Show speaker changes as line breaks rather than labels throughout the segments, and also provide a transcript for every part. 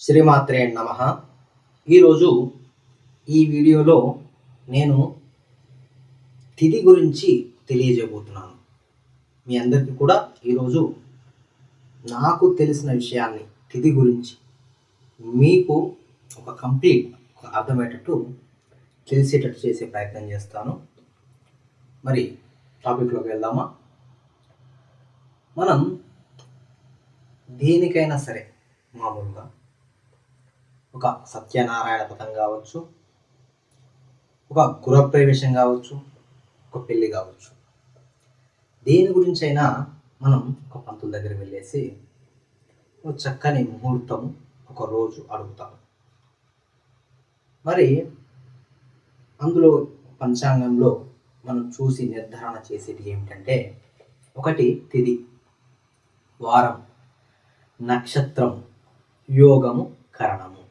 శ్రీమాత్రే నమ. ఈరోజు ఈ వీడియోలో నేను తిథి గురించి తెలియజేయబోతున్నాను. మీ అందరికీ కూడా ఈరోజు నాకు తెలిసిన విషయాన్ని తిథి గురించి మీకు ఒక కంప్లీట్ అర్థమయ్యేటట్టు తెలిసేటట్టు చేసే ప్రయత్నం చేస్తాను. మరి టాపిక్లోకి వెళ్దామా? మనం దేనికైనా సరే మామూలుగా ఒక సత్యనారాయణ పథం కావచ్చు ఒక గృహప్రవేశం కావచ్చు ఒక పెళ్ళి కావచ్చు. దేని గురించి అయినా మనం ఒక పంతుల దగ్గర వెళ్ళేసి ఒక చక్కని ముహూర్తం ఒక రోజు అడుగుతాం. మరి అందులో పంచాంగంలో మనం చూసి నిర్ధారణ చేసేది ఏమిటంటే ఒకటి తిది వారం నక్షత్రం యోగము కరణము.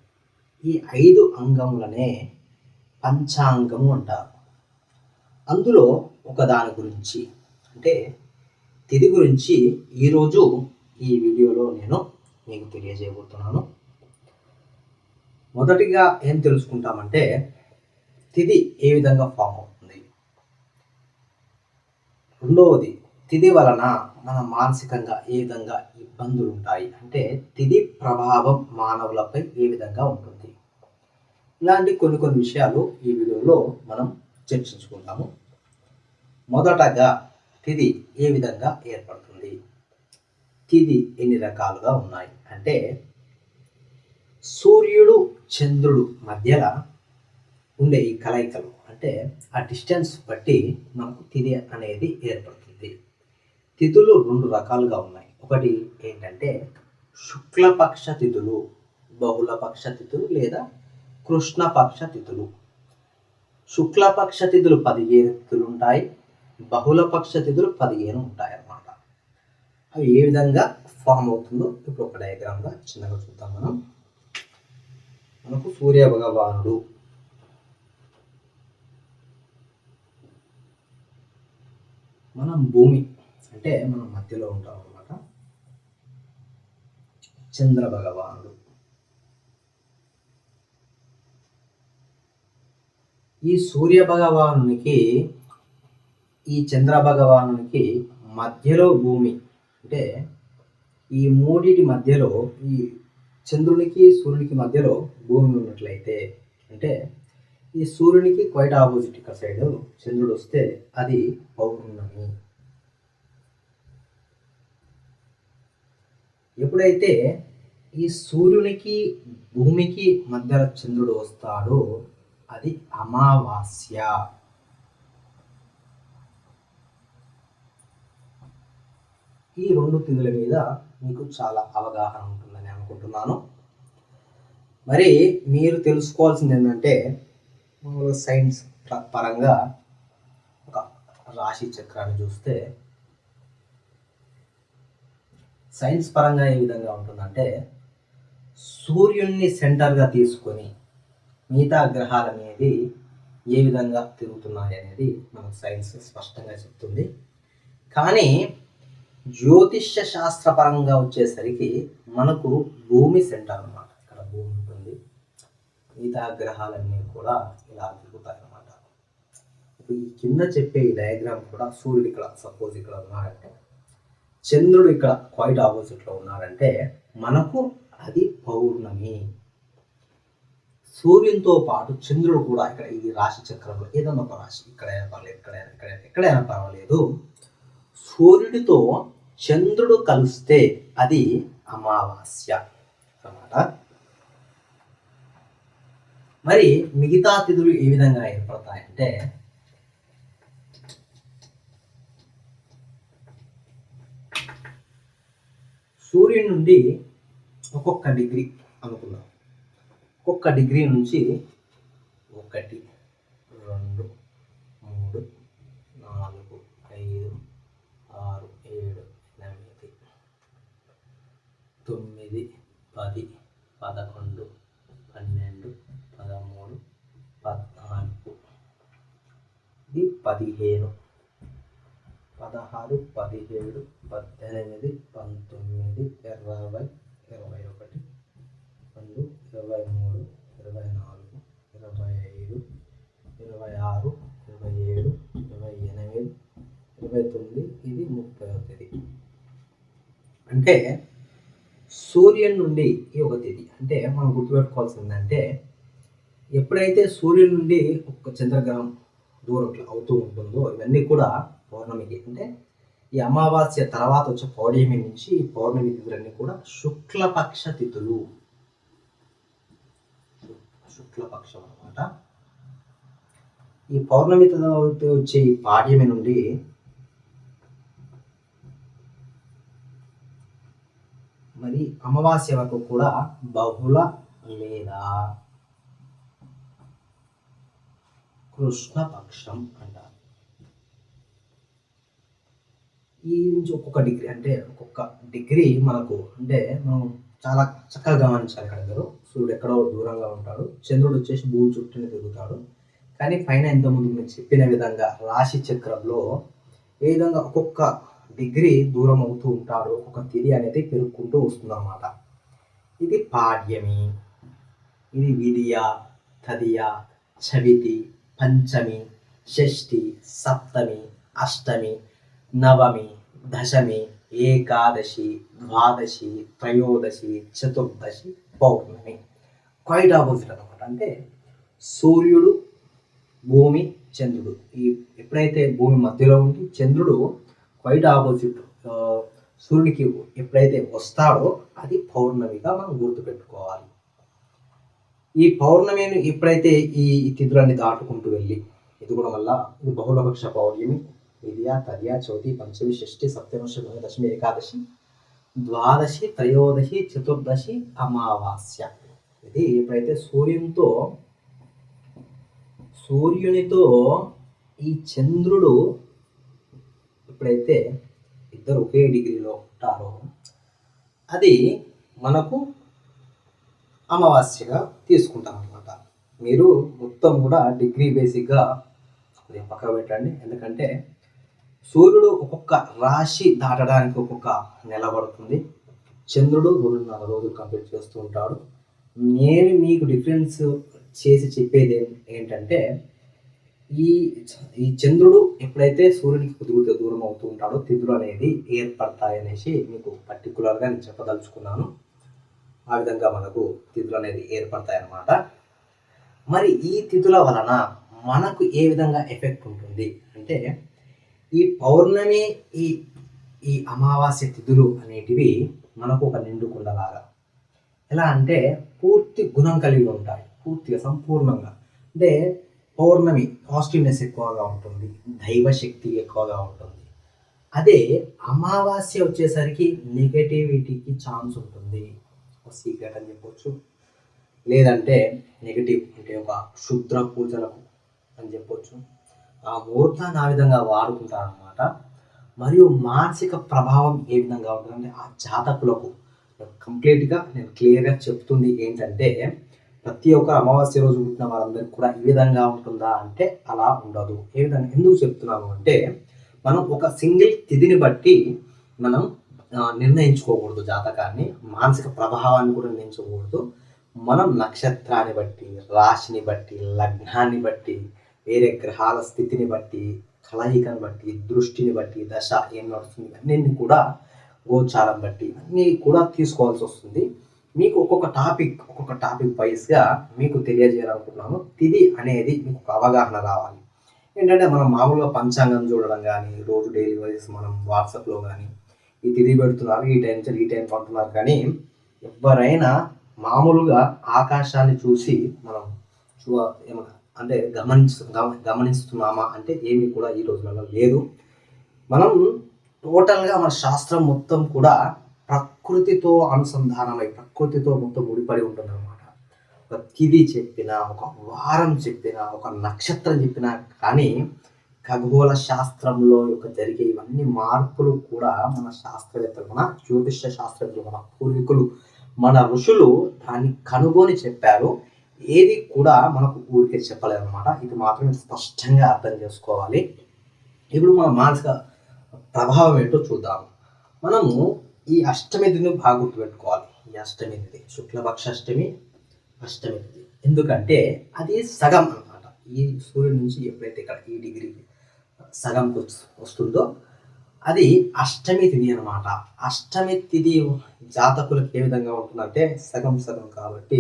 ఈ ఐదు అంగములనే పంచాంగము అంటారు. అందులో ఒక దాని గురించి అంటే తిది గురించి ఈరోజు ఈ వీడియోలో నేను మీకు తెలియజేయబోతున్నాను. మొదటిగా ఏం తెలుసుకుంటామంటే తిది ఏ విధంగా ఫామ్ అవుతుంది? రెండవది తిది వలన మన మానసికంగా ఏ విధంగా ఇబ్బందులు ఉంటాయి అంటే తిది ప్రభావం మానవులపై ఏ విధంగా ఉంటుంది? ఇలాంటి కొన్ని కొన్ని విషయాలు ఈ వీడియోలో మనం చర్చించుకుంటాము మొదటగా తిది ఏ విధంగా ఏర్పడుతుంది? తిది ఎన్ని రకాలుగా ఉన్నాయి? అంటే సూర్యుడు చంద్రుడు మధ్యలో ఉండే ఈ కలయికలు అంటే ఆ డిస్టెన్స్ బట్టి మనకు తిది అనేది ఏర్పడుతుంది. తిథులు రెండు రకాలుగా ఉన్నాయి. ఒకటి ఏంటంటే శుక్లపక్ష తిథులు బహుళపక్ష తిథులు లేదా కృష్ణపక్ష తిథులు శుక్లపక్ష తిథులు పదిహేను తిథులు ఉంటాయి బహుళపక్ష తిథులు పదిహేను ఉంటాయి అన్నమాట అవి ఏ విధంగా ఫామ్ అవుతుందో ఇప్పుడు ఒక డయాగ్రామ్గా చిన్నగా చూద్దాం మనం. మనకు సూర్య భగవానుడు. మనం భూమి అంటే మనం మధ్యలో ఉంటాం అన్నమాట చంద్ర భగవానుడు. ఈ సూర్య భగవానునికి ఈ చంద్ర భగవానునికి మధ్యలో భూమి. అంటే ఈ మూడిటి మధ్యలో ఈ చంద్రునికి సూర్యునికి మధ్యలో భూమి ఉన్నట్లయితే అంటే ఈ సూర్యునికి క్వైట్ ఆపోజిట్ ఇక్కడ సైడ్ చంద్రుడు వస్తే అది పౌర్ణమి. ఎప్పుడైతే ఈ సూర్యునికి భూమికి మధ్యలో చంద్రుడు వస్తాడో అది అమావాస్య. ఈ రెండు తిథుల మీద మీకు చాలా అవగాహన ఉంటుందని అనుకుంటున్నాను. మరి మీరు తెలుసుకోవాల్సింది ఏంటంటే మామూలుగా సైన్స్ పరంగా ఒక రాశి చక్రాన్ని చూస్తే సైన్స్ పరంగా ఏ విధంగా ఉంటుందంటే సూర్యుణ్ణి సెంటర్గా తీసుకొని మిగతా గ్రహాలు అనేది ఏ విధంగా తిరుగుతున్నాయి అనేది మనకు సైన్స్ స్పష్టంగా చెప్తుంది. కానీ జ్యోతిష్య శాస్త్రపరంగా వచ్చేసరికి మనకు భూమి సెంటర్ అనమాట ఇక్కడ భూమి ఉంటుంది. మిగతా గ్రహాలన్నీ కూడా ఇలా తిరుగుతాయి అనమాట ఇప్పుడు ఈ కింద చెప్పే ఈ డయాగ్రామ్ కూడా సూర్యుడు ఇక్కడ సపోజ్ ఇక్కడ ఉన్నాడంటే చంద్రుడు ఇక్కడ క్వైట్ ఆపోజిట్లో ఉన్నాడంటే మనకు అది పౌర్ణమి. సూర్యునితో పాటు చంద్రుడు కూడా ఇక్కడ ఈ రాశి చక్రంలో ఏదన్నా ఒక రాశి. ఇక్కడైనా పర్లేదు ఎక్కడైనా ఎక్కడైనా ఎక్కడైనా పర్వాలేదు. సూర్యుడితో చంద్రుడు కలిస్తే అది అమావాస్య అన్నమాట. మరి మిగతా తిథులు ఏ విధంగా ఏర్పడతాయంటే సూర్యుడి నుండి ఒక్కొక్క డిగ్రీ అనుకున్నాం ఒక్కొక్క డిగ్రీ నుంచి ఒకటి రెండు మూడు నాలుగు ఐదు ఆరు ఏడు ఎనిమిది తొమ్మిది పది పదకొండు పన్నెండు పదమూడు పద్నాలుగు. ఇది పదిహేను. పదహారు పదిహేడు పద్దెనిమిది పంతొమ్మిది ఇరవై ఇరవై ఒకటి. రెండు ఇరవై మూడు ఇరవై నాలుగు ఇరవై ఐదు ఇరవై ఆరు ఇరవై ఏడు ఇరవై ఎనిమిది ఇరవై తొమ్మిది ఇది ముప్పై తేదీ. అంటే సూర్యుని నుండి ఈ ఒక తేదీ. అంటే మనం గుర్తుపెట్టుకోవాల్సిందంటే ఎప్పుడైతే సూర్యుని నుండి ఒక చంద్రగ్రహం దూరం అవుతూ ఉంటుందో ఇవన్నీ కూడా పౌర్ణమికి. అంటే ఈ అమావాస్య తర్వాత వచ్చే పౌర్ణమి నుంచి ఈ పౌర్ణమి తిథులన్నీ కూడా శుక్లపక్ష తిథులు. శుక్లపక్షం అనమాట. ఈ పౌర్ణమి తర్వాత వచ్చే ఈ పాడ్యమి నుండి మరి అమావాస్య వరకు కూడా బహుళ లేదా కృష్ణపక్షం అంటారు ఈ నుంచి ఒక్కొక్క డిగ్రీ అంటే ఒక్కొక్క డిగ్రీ మనకు అంటే మనం చాలా చక్కగా గమనించాలి ఇక్కడ అందరూ. సూర్యుడు ఎక్కడో దూరంగా ఉంటాడు. చంద్రుడు వచ్చేసి భూమి చుట్టూనే తిరుగుతాడు. కానీ పైన ఇంతకుముందు నేను చెప్పిన విధంగా రాశి చక్రంలో ఏ విధంగా ఒక్కొక్క డిగ్రీ దూరం అవుతూ ఉంటాడు ఒక్కొక్క తిథి అనేది పెరుగుకుంటూ వస్తుంది అన్నమాట ఇది పాడ్యమి ఇది విధియ తదియ చవితి పంచమి షష్ఠి సప్తమి అష్టమి నవమి దశమి ఏకాదశి ద్వాదశి త్రయోదశి చతుర్దశి పౌర్ణమి. క్వైట్ ఆపోజిట్ అనమాట అంటే సూర్యుడు భూమి చంద్రుడు. ఈ ఎప్పుడైతే భూమి మధ్యలో ఉండి చంద్రుడు క్వైట్ ఆపోజిట్ సూర్యుడికి ఎప్పుడైతే వస్తాడో అది పౌర్ణమిగా మనం గుర్తుపెట్టుకోవాలి. ఈ పౌర్ణమిని ఎప్పుడైతే ఈ తిథులన్నీ దాటుకుంటూ వెళ్ళి ఇది కూడా మళ్ళా ఇది బహుళపక్ష పౌర్ణమి విద్యా తదియ చౌతి పంచమి షష్ఠి సప్తమి దశమి ఏకాదశి ద్వాదశి త్రయోదశి చతుర్దశి అమావాస్య ఇది ఎప్పుడైతే సూర్యునితో సూర్యునితో ఈ చంద్రుడు ఎప్పుడైతే ఇద్దరు ఒకే డిగ్రీలో ఉంటారో అది మనకు అమావాస్యగా తీసుకుంటాం అనమాట మీరు మొత్తం కూడా డిగ్రీ బేసిక్గా కొద్దిగా పక్కన పెట్టండి ఎందుకంటే సూర్యుడు ఒక్కొక్క రాశి దాటడానికి ఒక్కొక్క నెల పడుతుంది. చంద్రుడు రెండున్నర రోజులు కంప్లీట్ చేస్తూ ఉంటాడు. నేను మీకు డిఫరెన్స్ చేసి చెప్పేది ఏంటంటే ఈ ఈ చంద్రుడు ఎప్పుడైతే సూర్యునికి కొద్దిగా దూరం అవుతూ ఉంటాడో తిథులు అనేది ఏర్పడతాయి అనేసి మీకు పర్టికులర్గా నేను చెప్పదలుచుకున్నాను. ఆ విధంగా మనకు తిథులు అనేది ఏర్పడతాయి అన్నమాట. మరి ఈ తిథుల వలన మనకు ఏ విధంగా ఎఫెక్ట్ ఉంటుంది అంటే ఈ పౌర్ణమి ఈ ఈ అమావాస్య తిథులు అనేటివి మనకు ఒక నిండు కుండలాగా. ఎలా అంటే పూర్తి గుణం కలిగి ఉంటాయి పూర్తిగా సంపూర్ణంగా. అంటే పౌర్ణమి పాజిటివ్నెస్ ఎక్కువగా ఉంటుంది దైవ శక్తి ఎక్కువగా ఉంటుంది. అదే అమావాస్య వచ్చేసరికి నెగటివిటీకి ఛాన్స్ ఉంటుంది. ఒక సీక్రెట్ అని చెప్పొచ్చు. లేదంటే నెగటివ్ అంటే ఒక క్షుద్ర పూజలకు అని చెప్పొచ్చు. ఆ ముహూర్తాన్ని ఆ విధంగా వాడుకుంటారనమాట మరియు మానసిక ప్రభావం ఏ విధంగా ఉంటుందంటే ఆ జాతకులకు కంప్లీట్గా నేను క్లియర్గా చెప్తుంది ఏంటంటే ప్రతి ఒక్క అమావాస్య రోజు పుట్టిన వారందరికీ కూడా ఈ విధంగా ఉంటుందా అంటే అలా ఉండదు. ఏ విధంగా ఎందుకు చెప్తున్నాను అంటే మనం ఒక సింగిల్ తిథిని బట్టి మనం నిర్ణయించుకోకూడదు జాతకాన్ని మానసిక ప్రభావాన్ని కూడా నిర్ణయించకూడదు. మనం నక్షత్రాన్ని బట్టి రాశిని బట్టి లగ్నాన్ని బట్టి వేరే గ్రహాల స్థితిని బట్టి కలయికను బట్టి దృష్టిని బట్టి దశ ఏం నడుస్తుంది అన్నింటినీ కూడా గోచారం బట్టి అన్నీ కూడా తీసుకోవాల్సి వస్తుంది. మీకు ఒక్కొక్క టాపిక్ ఒక్కొక్క టాపిక్ వైజ్గా మీకు తెలియజేయాలనుకుంటున్నాను. తిది అనేది మీకు ఒక అవగాహన రావాలి. ఏంటంటే మనం మామూలుగా పంచాంగం చూడడం కానీ రోజు డైలీ వైజ్ మనం వాట్సాప్లో కానీ ఈ తిది పెడుతున్నారు ఈ టైం ఈ టైం పంటున్నారు కానీ ఎవరైనా మామూలుగా ఆకాశాన్ని చూసి మనం చూ ఏమన్నా అంటే గమనిస్తు గమనిస్తున్నామా అంటే ఏమీ కూడా ఈ రోజులలో లేదు. మనం టోటల్గా మన శాస్త్రం మొత్తం కూడా ప్రకృతితో అనుసంధానమై ప్రకృతితో మొత్తం ముడిపడి ఉంటుంది అనమాట ఒక తిథి చెప్పిన ఒక వారం చెప్పిన ఒక నక్షత్రం చెప్పిన కానీ ఖగోళ శాస్త్రంలో యొక్క జరిగే ఇవన్నీ మార్పులు కూడా మన శాస్త్రవేత్తలు మన జ్యోతిష శాస్త్రవేత్తలు మన పూర్వీకులు మన ఋషులు దాన్ని కనుగొని చెప్పారు. ఏది కూడా మనకు ఊరికే చెప్పలేదు అనమాట ఇది మాత్రం స్పష్టంగా అర్థం చేసుకోవాలి. ఇప్పుడు మన మానసిక ప్రభావం ఏంటో చూద్దాము మనము ఈ అష్టమి తిని బాగా గుర్తుపెట్టుకోవాలి. ఈ అష్టమి తిది శుక్లపక్ష అష్టమి అష్టమి తిది ఎందుకంటే అది సగం అన్నమాట. ఈ సూర్యుడి నుంచి ఎప్పుడైతే ఇక్కడ ఈ డిగ్రీ సగంకి వస్తుందో అది అష్టమి తిది అనమాట అష్టమి తిది జాతకులకు ఏ విధంగా ఉంటుందంటే సగం సగం కాబట్టి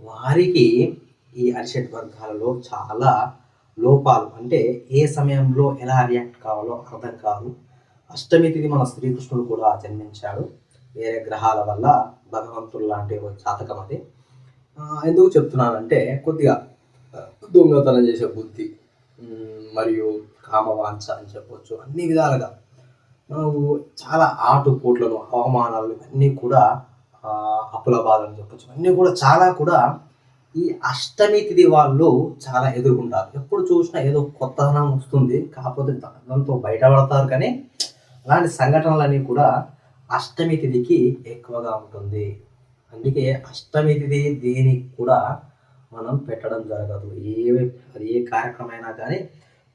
వారికి ఈ అరిషట్ వర్గాలలో చాలా లోపాలు. అంటే ఏ సమయంలో ఎలా రియాక్ట్ కావాలో అర్థం కాదు. అష్టమి తిథి మన శ్రీకృష్ణుడు కూడా జన్మించాడు. వేరే గ్రహాల వల్ల భగవంతుడు లాంటి ఒక జాతకం అది. ఎందుకు చెప్తున్నానంటే కొద్దిగా దొంగతనం చేసే బుద్ధి మరియు కామవాంఛ అని చెప్పొచ్చు. అన్ని విధాలుగా. చాలా ఆటుపోట్లను అవమానాలు ఇవన్నీ కూడా అప్పుల బాధలు చెప్పొచ్చు. అన్నీ కూడా చాలా కూడా ఈ అష్టమి తిథి వాళ్ళు చాలా ఎదుర్కొంటారు. ఎప్పుడు చూసినా ఏదో కొత్తదనం వస్తుంది కాకపోతే దాంతో బయటపడతారు కానీ అలాంటి సంఘటనలన్నీ కూడా అష్టమి తిథికి ఎక్కువగా ఉంటుంది. అందుకే అష్టమి తిథి దేనికి కూడా మనం పెట్టడం జరగదు. ఏ అది ఏ కార్యక్రమం అయినా కానీ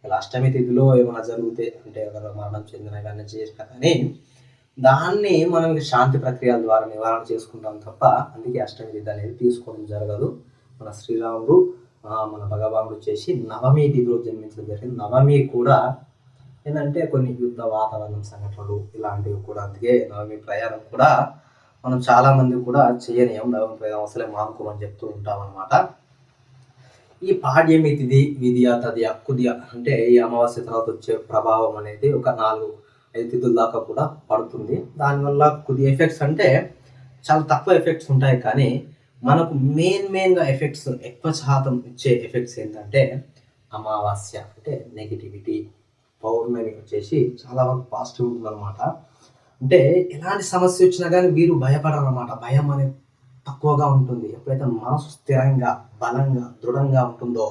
ఇలా అష్టమి తిథిలో ఏమైనా జరిగితే అంటే ఎవరు మరణం చెందిన కానీ చేసినా కానీ దాన్ని మనం శాంతి ప్రక్రియల ద్వారా నివారణ చేసుకుంటాం తప్ప అందుకే అష్టమి అనేది తీసుకోవడం జరగదు. మన శ్రీరాముడు మన భగవానుడు వచ్చేసి నవమి తిథిలో జన్మించడం జరిగింది. నవమి కూడా ఏంటంటే కొన్ని యుద్ధ వాతావరణం సంఘటనలు ఇలాంటివి కూడా అందుకే నవమి ప్రయాణం కూడా మనం చాలామంది కూడా చేయనీయం. నవమి ప్రయాణం అసలే మానుకోమని చెప్తూ ఉంటాం అనమాట ఈ పాడ్యమి తిథి విధియ తదియ కుదియ అంటే ఈ అమావాస్య తర్వాత వచ్చే ప్రభావం అనేది ఒక నాలుగు ఐదు దాకా కూడా పడుతుంది. దానివల్ల కొద్ది ఎఫెక్ట్స్ అంటే చాలా తక్కువ ఎఫెక్ట్స్ ఉంటాయి కానీ మనకు మెయిన్ మెయిన్గా ఎఫెక్ట్స్ ఎక్కువ శాతం ఇచ్చే ఎఫెక్ట్స్ ఏంటంటే అమావాస్య అంటే నెగిటివిటీ పౌర్ణమి వచ్చేసి చాలా వరకు పాజిటివ్ ఉంటుంది అనమాట అంటే ఎలాంటి సమస్య వచ్చినా కానీ వీరు భయపడరు అనమాట భయం అనేది తక్కువగా ఉంటుంది. ఎప్పుడైతే మనసు స్థిరంగా బలంగా దృఢంగా ఉంటుందో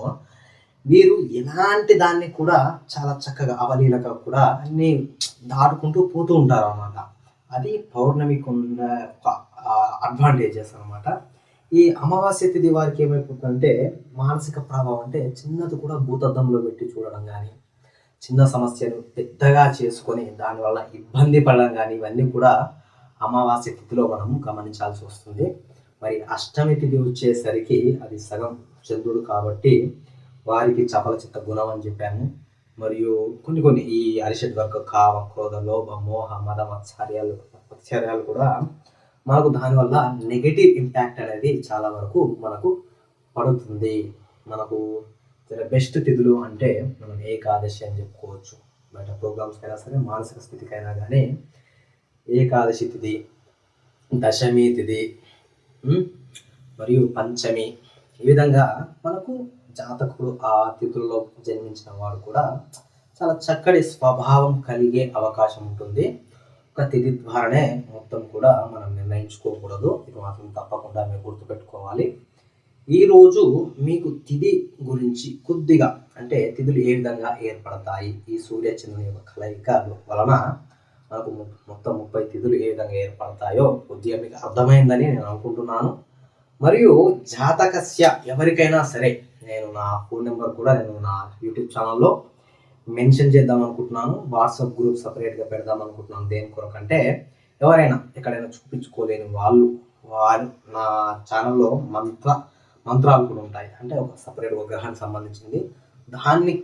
వీరు ఎలాంటి దాన్ని కూడా చాలా చక్కగా అవలీలగా కూడా అన్ని దాటుకుంటూ పోతూ ఉంటారు అనమాట అది పౌర్ణమికి ఉన్న అడ్వాంటేజెస్ అనమాట ఈ అమావాస్య తిథి వారికి ఏమైపోతుందంటే మానసిక ప్రభావం అంటే చిన్నది కూడా భూతద్దంలో పెట్టి చూడడం కానీ చిన్న సమస్యను పెద్దగా చేసుకొని దానివల్ల ఇబ్బంది పడడం కానీ ఇవన్నీ కూడా అమావాస్య తిథిలో మనం గమనించాల్సి వస్తుంది. మరి అష్టమి తిథి వచ్చేసరికి అది సగం చంద్రుడు కాబట్టి వారికి చపల చిత్త గుణం అని చెప్పాను మరియు కొన్ని కొన్ని ఈ అరిషడ్ వర్గ కామ క్రోధ లోభ మోహ మద మత్సర్యాలు మత్సర్యాలు కూడా మనకు దానివల్ల నెగటివ్ ఇంపాక్ట్ అనేది చాలా వరకు మనకు పడుతుంది. మనకు బెస్ట్ తిథులు అంటే మనం ఏకాదశి అని చెప్పుకోవచ్చు. బయట ప్రోగ్రామ్స్ అయినా సరే మానసిక స్థితికైనా కానీ ఏకాదశి తిథి దశమి తిథి మరియు పంచమి ఈ విధంగా మనకు జాతకుడు ఆ తిథుల్లో జన్మించిన వాడు కూడా చాలా చక్కటి స్వభావం కలిగే అవకాశం ఉంటుంది. ఒక తిథి ద్వారానే మొత్తం కూడా మనం నిర్ణయించుకోకూడదు. ఇది మాత్రం తప్పకుండా మీరు గుర్తుపెట్టుకోవాలి. ఈరోజు మీకు తిథి గురించి కొద్దిగా అంటే తిథులు ఏ విధంగా ఏర్పడతాయి? ఈ సూర్య యొక్క కలయిక వలన మనకు మొత్తం ముప్పై తిథులు ఏ విధంగా ఏర్పడతాయో కొద్దిగా మీకు అర్థమైందని నేను అనుకుంటున్నాను. మరియు జాతకస్య ఎవరికైనా సరే నేను నా ఫోన్ నెంబర్ కూడా నేను నా యూట్యూబ్ ఛానల్లో మెన్షన్ చేద్దాం అనుకుంటున్నాను. వాట్సాప్ గ్రూప్ సపరేట్గా పెడదాం అనుకుంటున్నాను. దేని కొరకంటే ఎవరైనా ఎక్కడైనా చూపించుకోలేని వాళ్ళు వారు నా ఛానల్లో మంత్ర మంత్రాలు కూడా ఉంటాయి. అంటే ఒక సపరేట్ ఒక గ్రహానికి సంబంధించింది. దాన్ని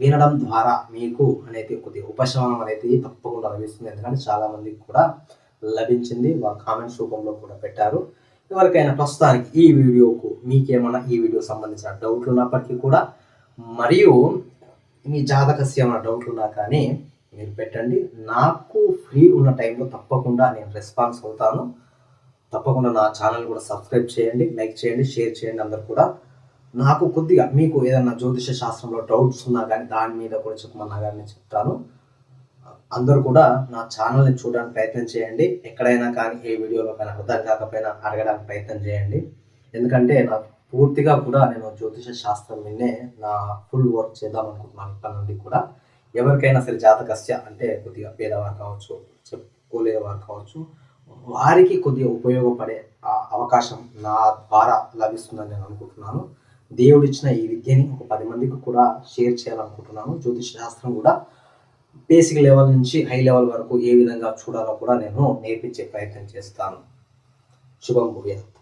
వినడం ద్వారా మీకు అనేది కొద్దిగా ఉపశమనం అనేది తప్పకుండా లభిస్తుంది. ఎందుకంటే చాలామందికి కూడా లభించింది. వాళ్ళ కామెంట్స్ రూపంలో కూడా పెట్టారు. ఎవరికైనా ప్రస్తుతానికి ఈ వీడియోకు మీకేమైనా ఈ వీడియో సంబంధించిన డౌట్లు ఉన్నప్పటికీ కూడా మరియు మీ జాతకస్య ఏమైనా డౌట్లు ఉన్నా కానీ మీరు పెట్టండి. నాకు ఫ్రీ ఉన్న టైంలో తప్పకుండా నేను రెస్పాన్స్ అవుతాను. తప్పకుండా నా ఛానల్ కూడా సబ్స్క్రైబ్ చేయండి లైక్ చేయండి షేర్ చేయండి అందరు కూడా. నాకు కొద్దిగా మీకు ఏదైనా జ్యోతిష శాస్త్రంలో డౌట్స్ ఉన్నా కానీ దాని మీద కూడా చెప్పమన్నా కానీ నేను చెప్తాను. అందరూ కూడా నా ఛానల్ని చూడడానికి ప్రయత్నం చేయండి. ఎక్కడైనా కానీ ఏ వీడియోలో కానీ అర్థం కాకపోయినా అడగడానికి ప్రయత్నం చేయండి. ఎందుకంటే నా పూర్తిగా కూడా నేను జ్యోతిష శాస్త్రం విన్నే నా ఫుల్ వర్క్ చేద్దాం అనుకుంటున్నాను ఇప్పటి నుండి కూడా. ఎవరికైనా సరే జాతకస్య అంటే కొద్దిగా పేదవారు కావచ్చు చెప్పుకోలేని వారు కావచ్చు వారికి కొద్దిగా ఉపయోగపడే ఆ అవకాశం నా ద్వారా లభిస్తుందని నేను అనుకుంటున్నాను. దేవుడిచ్చిన ఈ విద్యని ఒక పది మందికి కూడా షేర్ చేయాలనుకుంటున్నాను. జ్యోతిష శాస్త్రం కూడా బేసిక్ లెవెల్ నుంచి హై లెవెల్ వరకు ఏ విధంగా చూడాలో కూడా నేను నేర్పించే ప్రయత్నం చేస్తాను. శుభం భూయాత్.